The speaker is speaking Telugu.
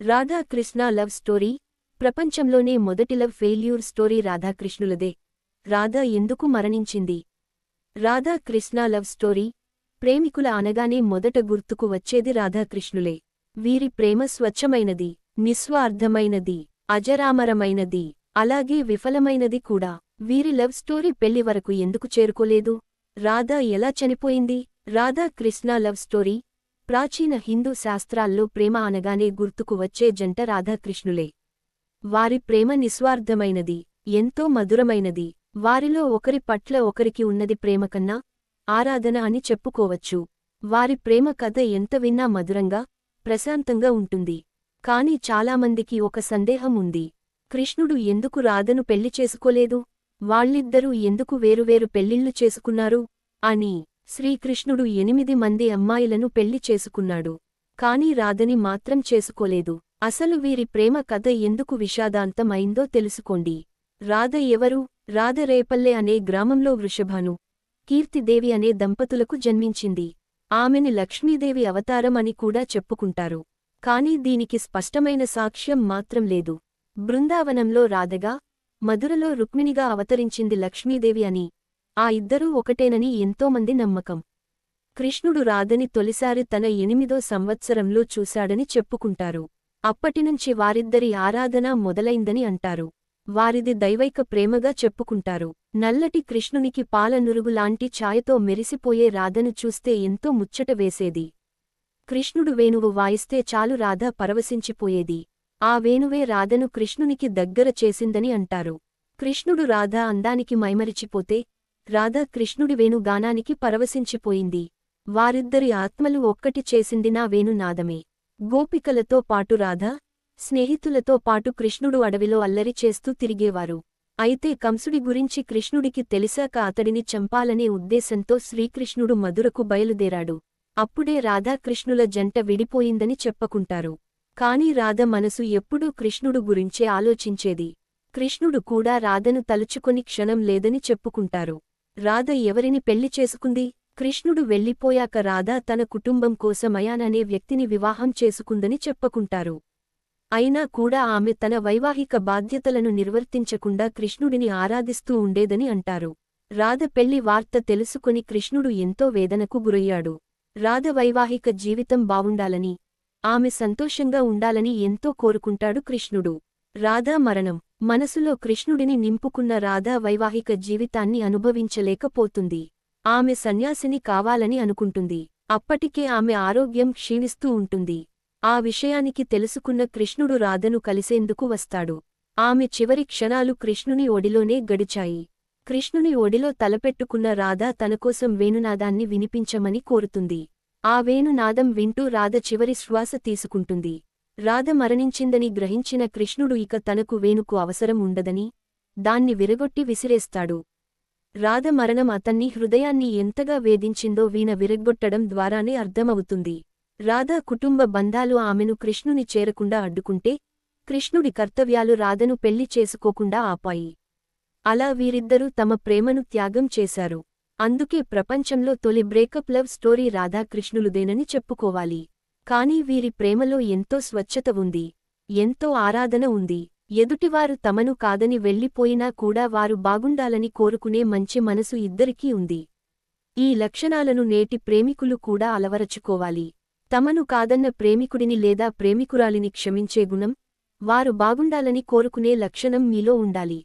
Radhakrishna love story. ప్రపంచంలోనే మొదటి లవ్ ఫెయిల్యూర్ స్టోరీ రాధాకృష్ణులదే. రాధా ఎందుకు మరణించింది? Radhakrishna love story. ప్రేమికుల అనగానే మొదట గుర్తుకు వచ్చేది రాధాకృష్ణులే. వీరి ప్రేమ స్వచ్ఛమైనది నిస్వార్థమైనది అజరామరమైనది అలాగే విఫలమైనది కూడా. వీరి లవ్ స్టోరీ పెళ్ళి వరకు ఎందుకు చేరుకోలేదు? రాధా ఎలా చనిపోయింది? Radhakrishna love story. ప్రాచీన హిందూ శాస్త్రాల్లో ప్రేమ అనగానే గుర్తుకు వచ్చే జంట రాధాకృష్ణులే. వారి ప్రేమ నిస్వార్థమైనది ఎంతో మధురమైనది. వారిలో ఒకరి పట్ల ఒకరికి ఉన్నది ప్రేమకన్నా ఆరాధన అని చెప్పుకోవచ్చు. వారి ప్రేమ కథ ఎంత విన్నా మధురంగా ప్రశాంతంగా ఉంటుంది. కాని చాలామందికి ఒక సందేహం ఉంది. కృష్ణుడు ఎందుకు రాధను పెళ్ళి చేసుకోలేదు? వాళ్ళిద్దరూ ఎందుకు వేరువేరు పెళ్ళిళ్ళు చేసుకున్నారు? అని శ్రీకృష్ణుడు ఎనిమిది మంది అమ్మాయిలను పెళ్ళి చేసుకున్నాడు. కాని రాధని మాత్రం చేసుకోలేదు. అసలు వీరి ప్రేమ కథ ఎందుకు విషాదాంతం అయిందో తెలుసుకోండి. రాధ ఎవరు? రాధ రేపల్లె అనే గ్రామంలో వృషభాను కీర్తిదేవి అనే దంపతులకు జన్మించింది. ఆమెని లక్ష్మీదేవి అవతారం అని కూడా చెప్పుకుంటారు. కాని దీనికి స్పష్టమైన సాక్ష్యం మాత్రం లేదు. బృందావనంలో రాధగా మధురలో రుక్మిణిగా అవతరించింది లక్ష్మీదేవి అని ఆ ఇద్దరూ ఒకటేనని ఎంతోమంది నమ్మకం. కృష్ణుడు రాధని తొలిసారి తన ఎనిమిదో సంవత్సరంలో చూశాడని చెప్పుకుంటారు. అప్పటినుంచి వారిద్దరి ఆరాధన మొదలైందని అంటారు. వారిది దైవైక ప్రేమగా చెప్పుకుంటారు. నల్లటి కృష్ణునికి పాలనురుగులాంటి ఛాయతో మెరిసిపోయే రాధను చూస్తే ఎంతో ముచ్చట వేసేది. కృష్ణుడు వేణువు వాయిస్తే చాలు రాధ పరవశించిపోయేది. ఆ వేణువే రాధను కృష్ణునికి దగ్గర చేసిందని అంటారు. కృష్ణుడు రాధ అందానికి మైమరిచిపోతే రాధ కృష్ణుడి వేణుగానానికి పరవశించిపోయింది. వారిద్దరి ఆత్మలు ఒక్కటి చేసింది నా వేణునాదమే. గోపికలతో పాటు రాధ స్నేహితులతో పాటు కృష్ణుడు అడవిలో అల్లరి చేస్తూ తిరిగేవారు. అయితే కంసుడి గురించి కృష్ణుడికి తెలిసాక అతడిని చంపాలనే ఉద్దేశంతో శ్రీకృష్ణుడు మధురకు బయలుదేరాడు. అప్పుడే రాధాకృష్ణుల జంట విడిపోయిందని చెప్పుకుంటారు. కాని రాధ మనసు ఎప్పుడూ కృష్ణుడు గురించే ఆలోచించేది. కృష్ణుడు కూడా రాధను తలుచుకొని క్షణం లేదని చెప్పుకుంటారు. రాధ ఎవరిని పెళ్ళి చేసుకుంది? కృష్ణుడు వెళ్ళిపోయాక రాధ తన కుటుంబం కోసం వ్యక్తిని వివాహం చేసుకుందని చెప్పుకుంటారు. అయినా కూడా ఆమె తన వైవాహిక బాధ్యతలను నిర్వర్తించకుండా కృష్ణుడిని ఆరాధిస్తూ ఉండేదని అంటారు. రాధ పెళ్ళి వార్త తెలుసుకుని కృష్ణుడు ఎంతో వేదనకు గురయ్యాడు. రాధ వైవాహిక జీవితం బావుండాలని ఆమె సంతోషంగా ఉండాలని ఎంతో కోరుకుంటాడు కృష్ణుడు. రాధా మరణం. మనసులో కృష్ణుడిని నింపుకున్న రాధా వైవాహిక జీవితాన్ని అనుభవించలేకపోతుంది. ఆమె సన్యాసిని కావాలని అనుకుంటుంది. అప్పటికే ఆమె ఆరోగ్యం క్షీణిస్తూ ఉంటుంది. ఆ విషయానికి తెలుసుకున్న కృష్ణుడు రాధను కలిసేందుకు వస్తాడు. ఆమె చివరి క్షణాలు కృష్ణుని ఒడిలోనే గడిచాయి. కృష్ణుని ఒడిలో తలపెట్టుకున్న రాధ తనకోసం వేణునాదాన్ని వినిపించమని కోరుతుంది. ఆ వేణునాదం వింటూ రాధ చివరి శ్వాస తీసుకుంటుంది. రాధ మరణించిందని గ్రహించిన కృష్ణుడు ఇక తనకు వేణుకు అవసరం ఉండదని దాన్ని విరగొట్టి విసిరేస్తాడు. రాధ మరణం అతన్ని హృదయాన్ని ఎంతగా వేధించిందో వీణ విరగ్గొట్టడం ద్వారానే అర్థమవుతుంది. రాధ కుటుంబ బంధాలు ఆమెను కృష్ణుని చేరకుండా అడ్డుకుంటే కృష్ణుడి కర్తవ్యాలు రాధను పెళ్ళి చేసుకోకుండా ఆపాయి. అలా వీరిద్దరూ తమ ప్రేమను త్యాగం చేశారు. అందుకే ప్రపంచంలో తొలి బ్రేకప్ లవ్ స్టోరీ రాధాకృష్ణులుదేనని చెప్పుకోవాలి. కాని వీరి ప్రేమలో ఎంతో స్వచ్ఛత ఉంది ఎంతో ఆరాధన ఉంది. ఎదుటివారు తమను కాదని వెళ్ళిపోయినా కూడా వారు బాగుండాలని కోరుకునే మంచి మనసు ఇద్దరికీ ఉంది. ఈ లక్షణాలను నేటి ప్రేమికులు కూడా అలవరచుకోవాలి. తమను కాదన్న ప్రేమికుడిని లేదా ప్రేమికురాలిని క్షమించే గుణం వారు బాగుండాలని కోరుకునే లక్షణం మీలో ఉండాలి.